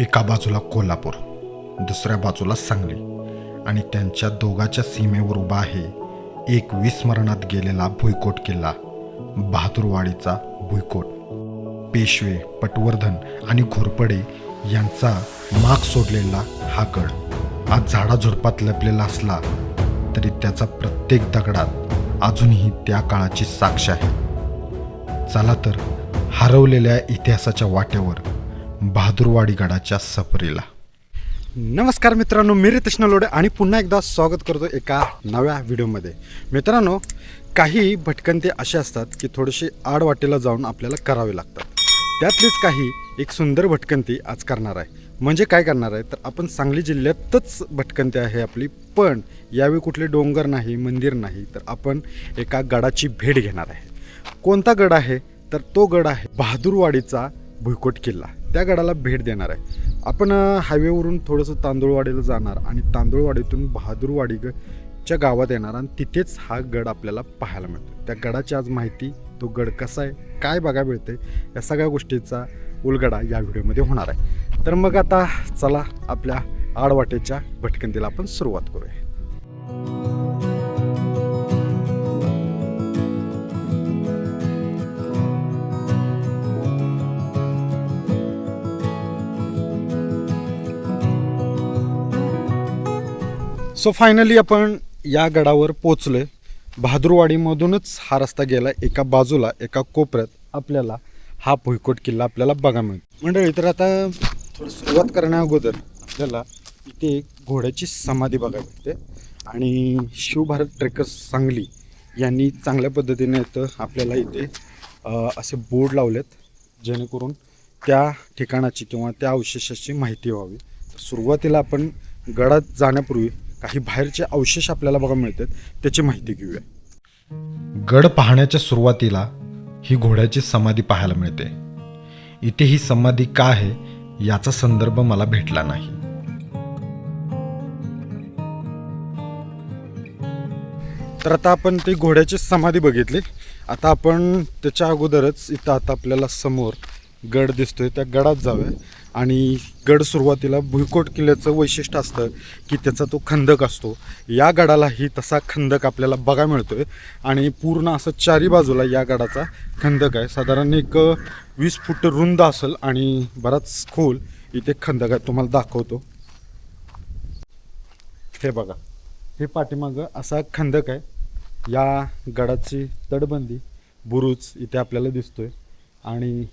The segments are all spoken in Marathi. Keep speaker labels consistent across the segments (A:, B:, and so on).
A: एका बाजूला कोल्हापूर दुसऱ्या बाजूला सांगली आणि त्यांच्या दोघाच्या सीमेवर उभा आहे एक विस्मरणात गेलेला भुईकोट किल्ला बहादूरवाडीचा भुईकोट. पेशवे पटवर्धन आणि घोरपडे यांचा माग सोडलेला हा गड आज झाडाझुडपात लपलेला असला तरी त्याचा प्रत्येक दगडात अजूनही त्या काळाची साक्ष आहे. चला तर हरवलेल्या इतिहासाच्या वाटेवर बहादूरवाडी गडाच्या सफरीला. नमस्कार मित्रांनो मी रितेश नलोडे आणि पुन्हा एकदा स्वागत करतो एका नव्या व्हिडिओमध्ये. मित्रांनो काही भटकंती असे असतात की थोडीशी आडवाटेला जाऊन आपल्याला करावे लागतात. त्यातलीच काही एक सुंदर भटकंती आज करणार आहे. म्हणजे काय करणार आहे? तर आपण सांगली जिल्ह्यातच भटकंती आहे आपली. पण यावेळी कुठले डोंगर नाही मंदिर नाही तर आपण एका गडाची भेट घेणार आहे. कोणता गड आहे? तर तो गड आहे बहादूरवाडीचा भुईकोट किल्ला. त्या गडाला भेट देणार आहे. आपण हायवेवरून थोडंसं तांदूळवाडीला जाणार आणि तांदूळवाडीतून बहादूरवाडी च्या गावात येणार आणि तिथेच हा गड आपल्याला पाहायला मिळतो. त्या गडाची आज माहिती तो गड कसा आहे काय बघायला मिळते या सगळ्या गोष्टीचा उलगडा या व्हिडिओमध्ये होणार आहे. तर मग आता चला आपल्या आडवाटेच्या भटकंतीला आपण सुरुवात करूया. सो फायनली आपण या गडावर पोचलोय. बहादूरवाडीमधूनच हा रस्ता गेला एका बाजूला एका कोपऱ्यात आपल्याला हा भुईकोट किल्ला आपल्याला बघा मिळतो मंडळी तर आता थोडं सुरुवात करण्या अगोदर आपल्याला इथे एक घोड्याची समाधी बघायला मिळते. आणि शिवभारत ट्रेकर्स सांगली यांनी चांगल्या पद्धतीने इथं आपल्याला इथे असे बोर्ड लावलेत जेणेकरून त्या ठिकाणाची किंवा त्या अवशेषाची माहिती व्हावी. तर सुरुवातीला आपण गडात जाण्यापूर्वी काही बाहेरचे अवशेष आपल्याला बघा मिळतात त्याची माहिती घेऊया. गड पाहण्याच्या सुरुवातीला ही घोड्याची समाधी पाहायला मिळते. इथे ही समाधी का आहे याचा संदर्भ मला भेटला नाही. तर आता आपण ती घोड्याची समाधी बघितली. आता आपण त्याच्या अगोदरच इथं आता आपल्याला समोर गड दिसतोय. त्या गडात जाऊया. आणि गड सुरुवातीला भुईकोट किल्ल्याचं वैशिष्ट्य असतं की त्याचा तो खंदक असतो. या गडालाही तसा खंदक आपल्याला बघा मिळतो आहे आणि पूर्ण असं चारी बाजूला या गडाचा खंदक आहे. साधारण एक वीस फूट रुंद असेल आणि बराच खोल इथे खंदक आहे. तुम्हाला दाखवतो. हे बघा. हे पाठीमागं असा खंदक आहे. या गडाची तटबंदी बुरुज इथे आपल्याला दिसतोय. आणि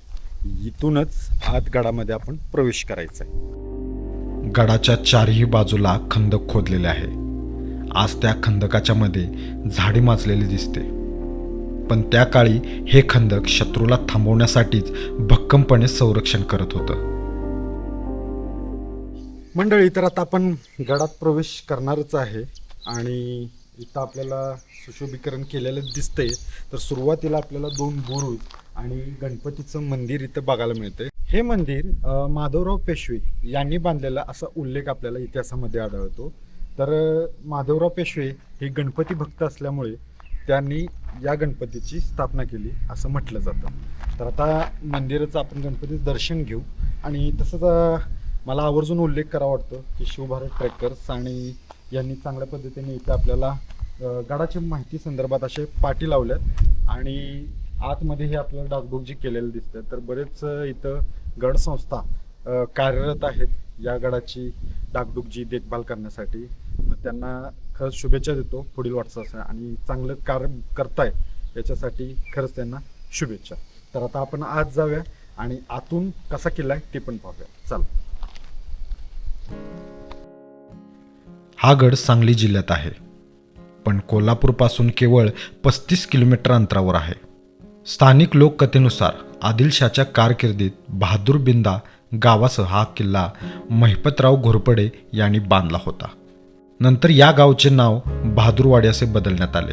A: इथूनच आत गडामध्ये आपण प्रवेश करायचा आहे. गडाच्या चारही बाजूला खंदक खोदलेले आहे. आज त्या खंदकाच्या मध्ये झाडी माजलेली दिसते. पण त्या काळी हे खंदक शत्रूला थांबवण्यासाठीच भक्कमपणे संरक्षण करत होतं. मंडळी तर आता आपण गडात प्रवेश करणारच आहे आणि इथं आपल्याला सुशोभीकरण केलेलं दिसतंय. तर सुरुवातीला आपल्याला दोन बुरुज आणि गणपतीचं मंदिर इथं बघायला मिळतंय. हे मंदिर माधवराव पेशवे यांनी बांधलेला असा उल्लेख आपल्याला इतिहासामध्ये आढळतो. तर माधवराव पेशवे हे गणपती भक्त असल्यामुळे त्यांनी या गणपतीची स्थापना केली असं म्हटलं जातं. तर आता मंदिराचं आपण गणपतीचं दर्शन घेऊ. आणि तसंच मला आवर्जून उल्लेख करावा वाटतो की शिवभारत ट्रेकर्स आणि यांनी चांगल्या पद्धतीने इथं आपल्याला गडाची माहिती संदर्भात असे पाटी लावल्यात. आणि आतमध्ये हे आपल्याला डागडुग जी केलेलं दिसतं तर बरेच इथं गड संस्था कार्यरत आहेत या गडाची डागडुगजी देखभाल करण्यासाठी. मग त्यांना खरंच शुभेच्छा देतो पुढील वाटचाल आणि चांगलं कार्य करताय याच्यासाठी खरंच त्यांना शुभेच्छा. तर आता आपण आज जाऊया आणि आतून कसा किल्ला आहे ते पण पाहूया. चला. हा गड सांगली जिल्ह्यात आहे. पण कोल्हापूरपासून केवळ पस्तीस किलोमीटर अंतरावर आहे. स्थानिक लोककथेनुसार आदिलशाच्या कारकिर्दीत बहादूर बिंदा गावासह हा किल्ला महिपतराव घोरपडे यांनी बांधला होता. नंतर या गावचे नाव बहादूरवाडी असे बदलण्यात आले.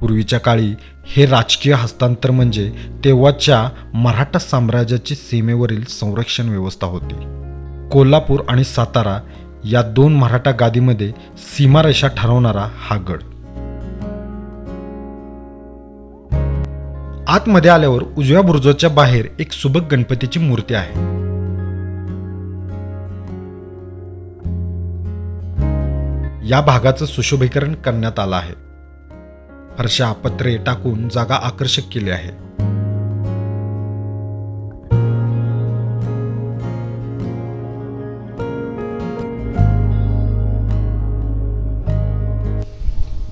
A: पूर्वीच्या काळी हे राजकीय हस्तांतर म्हणजे तेव्हाच्या मराठा साम्राज्याची सीमेवरील संरक्षण व्यवस्था होती. कोल्हापूर आणि सातारा या दोन मराठा गादीमध्ये सीमारेषा ठरवणारा हा गड. आतमध्ये आल्यावर उजव्या बुरुजाच्या बाहेर एक सुबक गणपतीची मूर्ती आहे.
B: या भागाचं सुशोभीकरण करण्यात आलं आहे. फरशा पत्रे टाकून जागा आकर्षक केली आहे.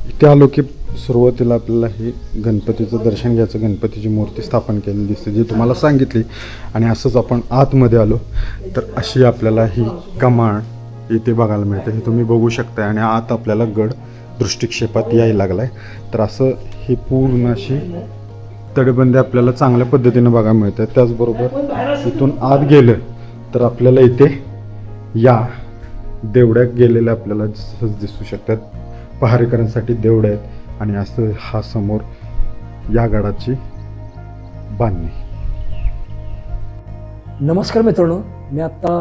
A: इथे आलो की सुरुवातीला आपल्याला हे गणपतीचं दर्शन घ्यायचं गणपतीची मूर्ती स्थापन केलेली दिसते जी तुम्हाला सांगितली. आणि असंच आपण आतमध्ये आलो तर अशी आपल्याला ही कमाण इथे बघायला मिळते. हे तुम्ही बघू शकता आणि आत आपल्याला गड दृष्टिक्षेपात यायला लागला आहे तर असं हे पूर्ण अशी तटबंदी आपल्याला चांगल्या पद्धतीनं बघायला मिळते. त्याचबरोबर इथून आत गेलं तर आपल्याला इथे या देवड्यात गेलेल्या आपल्याला सहज दिसू शकतात. पहारेकरांसाठी देवड्या आहेत. आणि असं हा समोर या गडाची बांधणी.
C: नमस्कार मित्रांनो मी आत्ता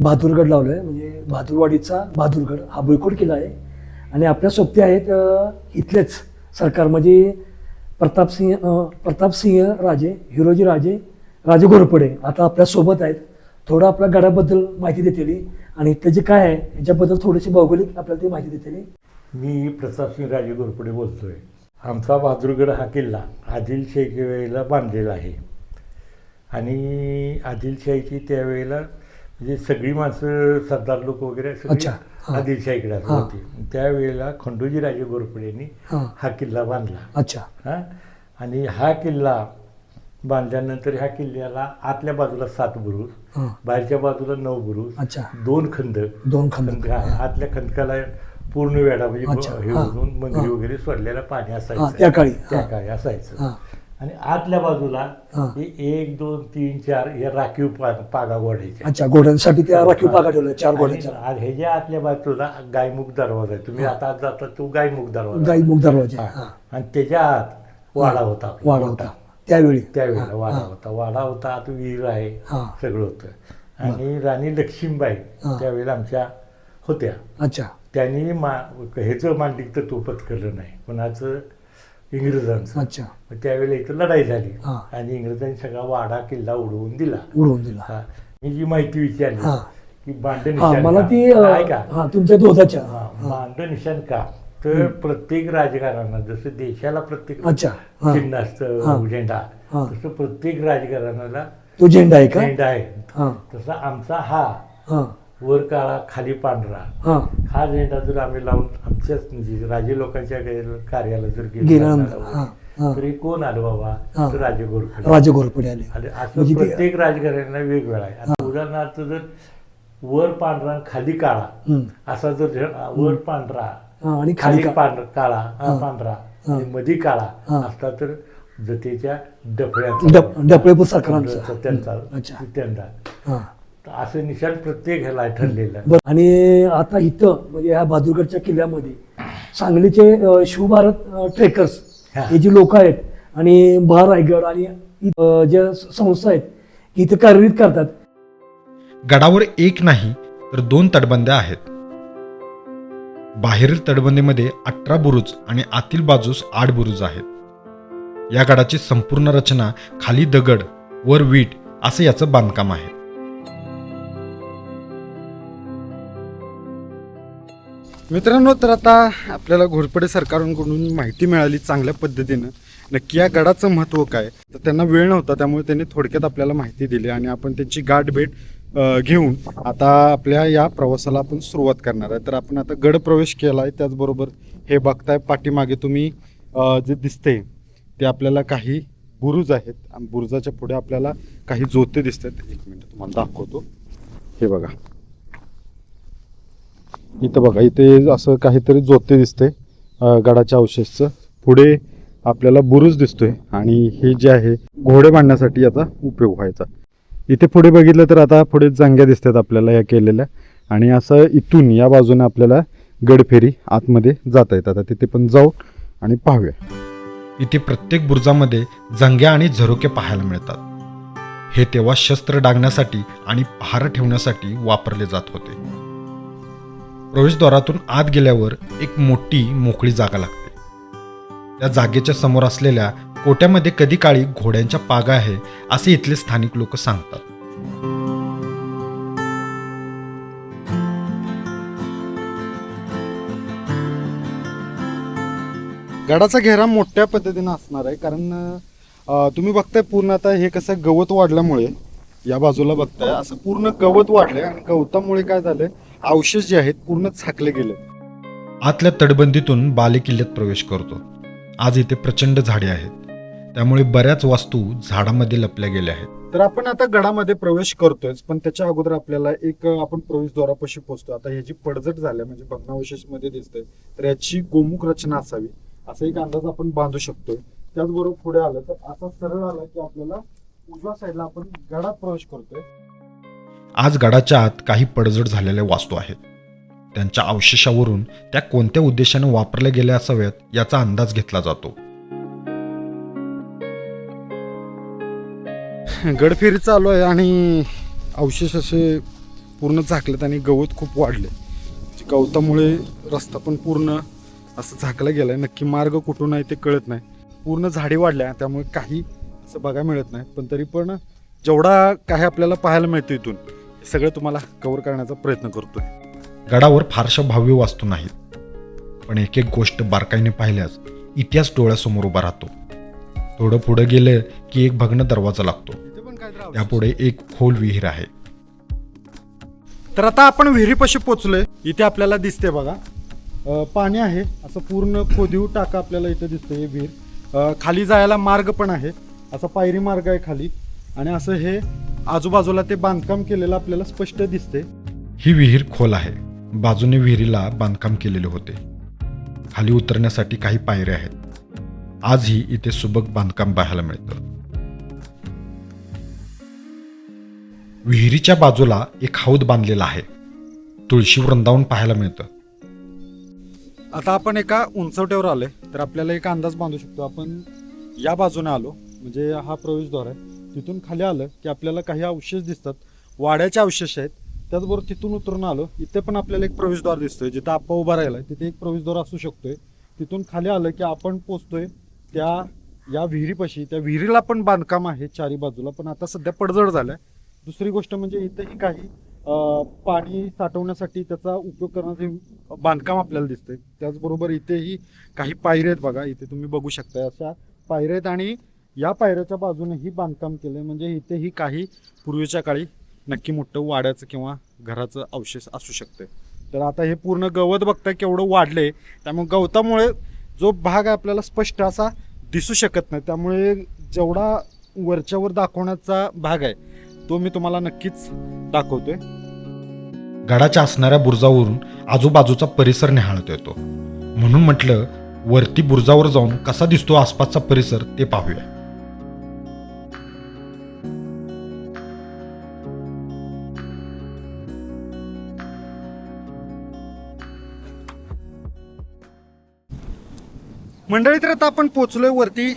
C: बहादूरगड लावलो आहे म्हणजे बहादूरवाडीचा बहादूरगड हा भुईकोट किल्ला आहे. आणि आपल्या सोबती आहेत इथलेच सरकार म्हणजे प्रतापसिंह प्रतापसिंह राजे हिरोजी राजे राजे घोरपडे. आता आपल्यासोबत आहेत. थोडं आपल्या गडाबद्दल माहिती देतेली. आणि इथले जे काय आहे याच्याबद्दल थोडीशी भौगोलिक आपल्याला ती माहिती देतेली.
D: मी प्रतापसिंह राजे घोरपडे बोलतोय. आमचा बहादूरगड हा किल्ला आदिलशाहीच्या वेळेला बांधलेला आहे. आणि आदिलशाहीची त्यावेळेला म्हणजे सगळी माणसं सरदार लोक वगैरे सगळी. आदिलशाहीकडे. होती. त्यावेळेला खंडोजी राजे घोरपडे यांनी
C: हां.
D: किल्ला बांधला.
C: अच्छा.
D: हा? आणि हा किल्ला बांधल्यानंतर ह्या किल्ल्याला आतल्या बाजूला सात बुरुज बाहेरच्या बाजूला नऊ बुरुज
C: अच्छा.
D: दोन खंदक
C: दोन
D: खंदक आतल्या खंदकाला पूर्ण वेळा म्हणजे
C: अच्छा,
D: हे
C: हा,
D: होऊन मंगरी
C: हा.
D: वगैरे सोडलेलं पाणी
C: हां
D: असायचं.
C: त्या काळी
D: त्या
C: हां
D: काळी असायचं.
C: हां.
D: आणि आतल्या बाजूला
C: हा.
D: हे एक दोन तीन चार या राखीव पा- पागा गोडायच्या
C: अच्छा घोड्यांसाठी त्या राखीव पागा ठेवल्या चार घोड्यांच्या.
D: आणि ह्याच्या आतल्या बाजूला गायमुख दरवाजा आहे तुम्ही आता आत जाता तो गायमुख दरवाजा.
C: गाई मुख दरवाजे
D: हा.
C: हां.
D: आणि त्याच्या आत वाडा होता. आपला
C: वाडा
D: मोठा.
C: होता. त्यावेळी.
D: त्यावेळेला वाडा होता. वाडा होता आता विहीर आहे
C: हां.
D: सगळं होतं. आणि राणी लक्ष्मीबाई
C: हा.
D: त्यावेळेला आमच्या होत्या.
C: अच्छा.
D: त्यांनी मा ह्याचं मांडलिक तर तो पत्करलं नाही. कोणाचं? इंग्रजांचं.
C: अच्छा.
D: मग त्यावेळेला इथं लढाई झाली.
C: हा.
D: आणि इंग्रजांनी सगळा वाडा किल्ला उडवून दिला.
C: उडवून दिला.
D: हा. मी जी माहिती विचारली
C: हा.
D: की
C: हा
D: निशाण
C: मला
D: का?
C: ती
D: का
C: हा तुमच्या दोधाच्या
D: हा, मांड निशाण का? तर प्रत्येक राजकारणाला जसं देशाला प्रत्येक
C: अच्छा. हा.
D: चिन्ह
C: हा.
D: असतं झेंडा
C: हा.
D: तसं प्रत्येक राजकारणाला
C: तो झेंडा आहे का?
D: झेंडा आहे.
C: हा.
D: तसा आमचा हा.
C: हा.
D: वर काळा खाली पांढरा.
C: हा.
D: हा झेंडा जर आम्ही लावून आमच्याच म्हणजे राजे लोकांच्या कार्याला जर गेलो
C: गेल्यानंतर हा
D: तरी कोण आलं बाबा. तर राजे गोरखडे
C: राजे घोरपडे आले.
D: आणि असं
C: म्हणजे
D: प्रत्येक राजघराण्यांना वेगवेगळा आहे. आता उदाहरणार्थ जर वर पांढरा खाली काळा. असा जर वर पांढरा
C: आणि खाली
D: पांढरा काळा हा. पांढरा. आणि मध्ये काळा. असला तर जतेच्या डफळ्यात
C: डप डपळेपूर सरकारांचा
D: त्यांचा तर असं निशाण प्रत्येक ह्याला ठरलेलं
C: आणि आता इथं म्हणजे ह्या बहादूरगडच्या किल्ल्यामध्ये सांगलीचे शिवभारत ट्रेकर्स
D: हा.
C: जे लोक आहेत आणि बहा रायगड आणि ज्या संस्था आहेत की इथे कार्यरत करतात.
B: गडावर एक नाही तर दोन तटबंद्या आहेत. बाहेरील तटबंदीमध्ये अठरा बुरुज आणि आतील बाजूस आठ बुरुज आहेत. या गडाची संपूर्ण रचना खाली दगड वर वीट असं याचं बांधकाम आहे.
A: मित्रांनो तर आता आपल्याला घोरपडे सरकारकडून माहिती मिळाली चांगल्या पद्धतीनं. नक्की या गडाचं महत्त्व काय? तर त्यांना वेळ नव्हता त्यामुळे त्यांनी थोडक्यात आपल्याला माहिती दिली आणि आपण त्यांची गाठ भेट घेऊन आता आपल्या या प्रवासाला आपण सुरुवात करणार आहे. तर आपण आता गड प्रवेश केला आहे त्याचबरोबर हे बघताय पाठीमागे तुम्ही जे दिसते ते आपल्याला काही बुरुज आहेत. आणि बुरुजाच्या पुढे आपल्याला काही जोते दिसतात. एक मिनिट तुम्हाला दाखवतो. हे बघा. इथं बघा इथे असं काहीतरी जोते दिसते गडाच्या अवशेषचं. पुढे आपल्याला बुरुज दिसतोय आणि हे जे आहे घोडे बांधण्यासाठी याचा उपयोग व्हायचा. इथे पुढे बघितलं तर आता पुढे जांग्या दिसतात आपल्याला या केलेल्या. आणि असं इथून या बाजूने आपल्याला गडफेरी आतमध्ये जाता येतात. आता तिथे पण जाऊ आणि पाहूया.
B: इथे प्रत्येक बुरुजामध्ये जंग्या आणि झरोके पाहायला मिळतात. हे तेव्हा शस्त्र डागण्यासाठी आणि पहारा ठेवण्यासाठी वापरले जात होते. प्रवेशद्वारातून आत गेल्यावर एक मोठी मोकळी जागा लागते. त्या जागेच्या समोर असलेल्या कोट्यामध्ये कधी काळी घोड्यांच्या पागा आहे असे इथले स्थानिक लोक सांगतात.
A: गडाचा घेरा मोठ्या पद्धतीनं असणार आहे कारण अं, तुम्ही बघताय पूर्ण आता हे कसं गवत वाढल्यामुळे या बाजूला बघताय असं पूर्ण गवत वाढलंय आणि गवतामुळे काय झालंय अवशेष जे आहेत पूर्ण झाकले गेले.
B: आतल्या तटबंदीतून बाले किल्ल्यात प्रवेश करतो. आज इथे प्रचंड झाडे आहेत. त्यामुळे बऱ्याच वास्तू झाडामध्ये लपल्या गेल्या आहेत.
A: तर आपण आता गडामध्ये प्रवेश करतोय पण त्याच्या अगोदर आपल्याला एक आपण प्रवेशद्वारापाशी पोहोचतो आता ह्याची पडझड झाल्या म्हणजे भग्नावशेषमध्ये दिसतंय. तर याची गोमुख रचना असावी असा एक अंदाज आपण बांधू शकतोय. त्याचबरोबर पुढे आलं तर असा सरळ आला की आपल्याला उजव्या साईडला आपण गडात प्रवेश करतोय.
B: आज गडाच्या आत काही पडझड झालेल्या वास्तू आहेत. त्यांच्या अवशेषावरून त्या कोणत्या उद्देशाने वापरल्या गेल्या असाव्यात याचा अंदाज घेतला जातो.
A: गडफेरी चालू आहे आणि अवशेष असे पूर्ण झाकलेत आणि गवत खूप वाढले. म्हणजे गवतामुळे रस्ता पण पूर्ण असं झाकला गेला आहे नक्की मार्ग कुठून आहे ते कळत नाही. पूर्ण झाडे वाढल्या त्यामुळे काही असं बघायला मिळत नाही. पण तरी पण जेवढा काही आपल्याला पाहायला मिळतं इथून सगळं तुम्हाला कव्हर करण्याचा प्रयत्न करतोय.
B: गडावर फारशा भव्य वास्तू नाहीत. पण एक एक गोष्ट बारकाईने पाहिल्यास इतिहास डोळ्यासमोर उभा राहतो. थोडं पुढं गेलं की एक भग्न दरवाजा लागतो.
A: इथे पण
B: त्यापुढे एक खोल विहीर आहे.
A: तर आता आपण विहिरीपाशी पोचलोय. इथे आपल्याला दिसते बघा. अं, पाणी आहे. असं पूर्ण खोदीव टाका आपल्याला इथे दिसतंय हे विहीर. अं, खाली जायला मार्ग पण आहे. असा पायरी मार्ग आहे खाली. आणि असं हे आजूबाजूला ते बांधकाम केलेलं आपल्याला स्पष्ट दिसते.
B: ही विहीर खोल आहे. बाजूने विहिरीला बांधकाम केलेले होते. खाली उतरण्यासाठी काही पायऱ्या आहेत. आजही इथे सुबक बांधकाम पाहायला मिळतं. विहिरीच्या बाजूला एक हौद बांधलेला आहे. तुळशी वृंदावन पाहायला मिळतं.
A: आता आपण एका उंचवट्यावर आलोय. तर आपल्याला एक अंदाज बांधू शकतो. आपण या बाजूने आलो. म्हणजे हा प्रवेशद्वार आहे. तिथून खाली आलं की आपल्याला काही अवशेष दिसतात. वाड्याचे अवशेष आहेत. त्याचबरोबर तिथून उतरून आलो इथे पण आपल्याला एक प्रवेशद्वार दिसतोय जिथं आप्पा उभा राहिला तिथे एक प्रवेशद्वार असू शकतोय. तिथून खाली आलं की आपण पोचतोय त्या या विहिरीपाशी. त्या विहिरीला पण बांधकाम आहे चारी बाजूला पण आता सध्या पडझड झालाय. दुसरी गोष्ट म्हणजे इथेही काही पाणी साठवण्यासाठी त्याचा उपयोग करण्याचे बांधकाम आपल्याला दिसतंय. त्याचबरोबर इथेही काही पायऱ्या आहेत बघा इथे तुम्ही बघू शकता अशा पायऱ्या आहेत आणि या पायऱ्याच्या बाजूनेही बांधकाम केलंय. म्हणजे इथेही काही पूर्वीच्या काळी नक्की मोठं वाड्याचं किंवा घराचं अवशेष असू शकते तर आता हे पूर्ण गवत बघताय केवढं वाढलंय. त्यामुळे गवतामुळे जो भाग आहे आपल्याला स्पष्ट असा दिसू शकत नाही. त्यामुळे जेवढा वरच्यावर दाखवण्याचा भाग आहे तो मी तुम्हाला नक्कीच दाखवतोय.
B: गडाच्या असणाऱ्या बुरजावरून आजूबाजूचा परिसर निहाळत येतो म्हणून म्हटलं वरती बुरजावर जाऊन कसा दिसतो आसपासचा परिसर ते पाहूया.
A: मंडळी तर आता आपण पोचलोय वरती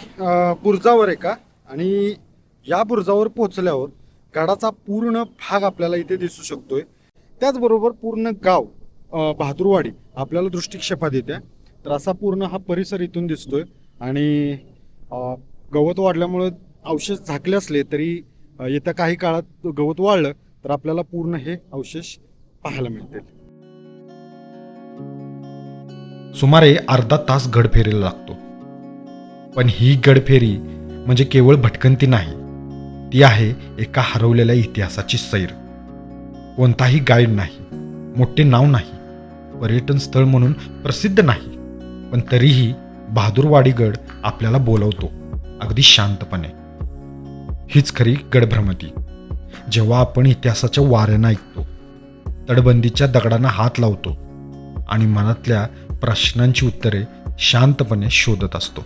A: बुर्जावर एका. आहे का आणि या बुर्जावर पोचल्यावर गडाचा पूर्ण भाग आपल्याला इथे दिसू शकतोय. त्याचबरोबर पूर्ण गाव बहादूरवाडी आपल्याला दृष्टिक्षेपात येते तर असा पूर्ण हा परिसर इथून दिसतोय. आणि गवत वाढल्यामुळं अवशेष झाकले असले तरी येत्या काही काळात गवत वाढलं तर आपल्याला पूर्ण हे अवशेष पाहायला मिळतील.
B: सुमारे अर्धा तास गडफेरीला लागतो. पण ही गडफेरी म्हणजे केवळ भटकंती नाही ती आहे एका हरवलेल्या इतिहासाची सैर. कोणताही गाईड नाही मोठे नाव नाही पर्यटन स्थळ म्हणून प्रसिद्ध नाही पण तरीही बहादूरवाडी गड आपल्याला बोलवतो अगदी शांतपणे. हीच खरी गडभ्रमती. जेव्हा आपण इतिहासाच्या वाऱ्यांना ऐकतो तडबंदीच्या दगडांना हात लावतो आणि मनातल्या प्रश्नांची उत्तरे शांतपणे शोधत असतो.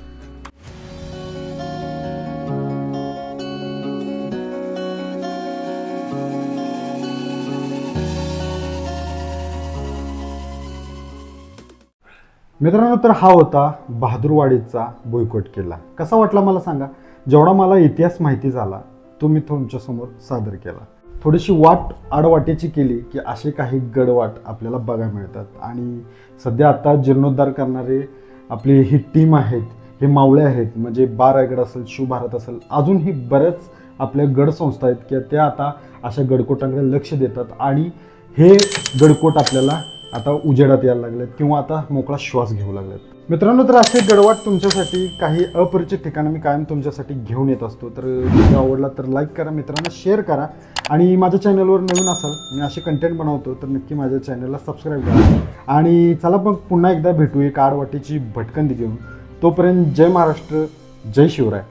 A: मित्रांनो तर हा होता बहादूरवाडीचा भुईकोट किल्ला. कसा वाटला मला सांगा? जेवढा मला इतिहास माहिती झाला तो मी तुमच्यासमोर सादर केला. थोडीशी वाट आडवाटेची केली की असे काही गडवाट आपल्याला बघायला मिळतात. आणि सध्या आता जीर्णोद्धार करणारे आपली ही टीम आहेत हे मावळे आहेत म्हणजे बारायगड असेल शिवभारत असेल अजूनही बऱ्याच आपल्या गड संस्था आहेत की त्या आता अशा गडकोटांकडे लक्ष देतात. आणि हे गडकोट आपल्याला आता उजेडात यायला लागलेत किंवा आता मोकळा श्वास घेऊ लागलेत. मित्रांनो तर असे गडवाट तुमच्यासाठी काही अपरिचित ठिकाणं मी कायम तुमच्यासाठी घेऊन येत असतो. तर व्हिडिओ आवडला तर लाईक करा मित्रांनो शेअर करा. आणि माझ्या चॅनलवर नवीन असाल मी असे कंटेंट बनवतो तर नक्की माझ्या चॅनलला सबस्क्राईब करा. आणि चला मग पुन्हा एकदा भेटू एक आडवाटीची भटकंदी घेऊन. तोपर्यंत जय महाराष्ट्र जय शिवराय.